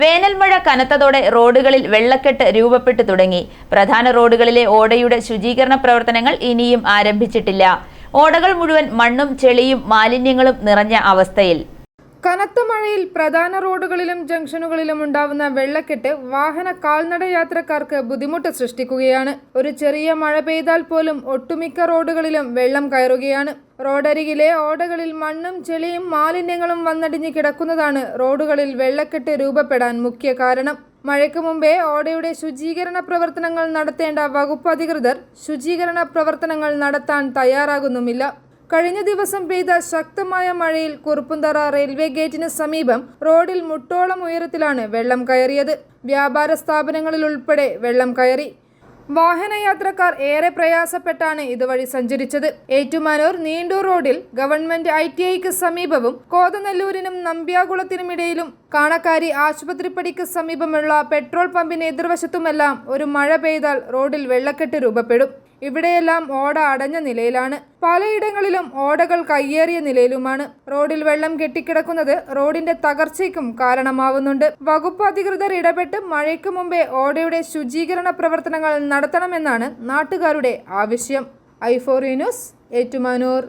വേനൽമഴ കനത്തതോടെ റോഡുകളിൽ വെള്ളക്കെട്ട് രൂപപ്പെട്ടു തുടങ്ങി. പ്രധാന റോഡുകളിലെ ഓടയുടെ ശുചീകരണ പ്രവർത്തനങ്ങൾ ഇനിയും ആരംഭിച്ചിട്ടില്ല. ഓടകൾ മുഴുവൻ മണ്ണും ചെളിയും മാലിന്യങ്ങളും നിറഞ്ഞ അവസ്ഥയിൽ. കനത്ത മഴയിൽ പ്രധാന റോഡുകളിലും ജംഗ്ഷനുകളിലും ഉണ്ടാവുന്ന വെള്ളക്കെട്ട് വാഹന കാൽനട യാത്രക്കാർക്ക് ബുദ്ധിമുട്ട് സൃഷ്ടിക്കുകയാണ്. ഒരു ചെറിയ മഴ പെയ്താൽ പോലും ഒട്ടുമിക്ക റോഡുകളിലും വെള്ളം കയറുകയാണ്. റോഡരികിലെ ഓടകളിൽ മണ്ണും ചെളിയും മാലിന്യങ്ങളും വന്നടിഞ്ഞ് കിടക്കുന്നതാണ് റോഡുകളിൽ വെള്ളക്കെട്ട് രൂപപ്പെടാൻ മുഖ്യ കാരണം. മഴയ്ക്ക് മുമ്പേ ഓടയുടെ ശുചീകരണ പ്രവർത്തനങ്ങൾ നടത്തേണ്ട വകുപ്പ് അധികൃതർ ശുചീകരണ പ്രവർത്തനങ്ങൾ നടത്താൻ തയ്യാറാകുന്നുമില്ല. കഴിഞ്ഞ ദിവസം പെയ്ത ശക്തമായ മഴയിൽ കുറുപ്പുന്തറ റെയിൽവേ ഗേറ്റിന് സമീപം റോഡിൽ മുട്ടോളം ഉയരത്തിലാണ് വെള്ളം കയറിയത്. വ്യാപാര സ്ഥാപനങ്ങളിൽ ഉൾപ്പെടെ വെള്ളം കയറി. വാഹനയാത്രക്കാർ ഏറെ പ്രയാസപ്പെട്ടാണ് ഇതുവഴി സഞ്ചരിച്ചത്. ഏറ്റുമാനൂർ നീണ്ടൂർ റോഡിൽ ഗവൺമെന്റ് ഐ ടി ഐക്ക് സമീപവും കോതനല്ലൂരിനും നമ്പ്യാകുളത്തിനുമിടയിലും കാണക്കാരി ആശുപത്രിപ്പടിക്ക് സമീപമുള്ള പെട്രോൾ പമ്പിന് എതിർവശത്തുമെല്ലാം ഒരു മഴ പെയ്താൽ റോഡിൽ വെള്ളക്കെട്ട് രൂപപ്പെടും. ഇവിടെയെല്ലാം ഓട അടഞ്ഞ നിലയിലാണ്. പലയിടങ്ങളിലും ഓടകൾ കയ്യേറിയ നിലയിലുമാണ്. റോഡിൽ വെള്ളം കെട്ടിക്കിടക്കുന്നത് റോഡിന്റെ തകർച്ചയ്ക്കും കാരണമാവുന്നുണ്ട്. വകുപ്പ് അധികൃതർ ഇടപെട്ട് മഴയ്ക്ക് മുമ്പേ ഓടയുടെ ശുചീകരണ പ്രവർത്തനങ്ങൾ നടത്തണമെന്നാണ് നാട്ടുകാരുടെ ആവശ്യം. I four news Ettumanoor.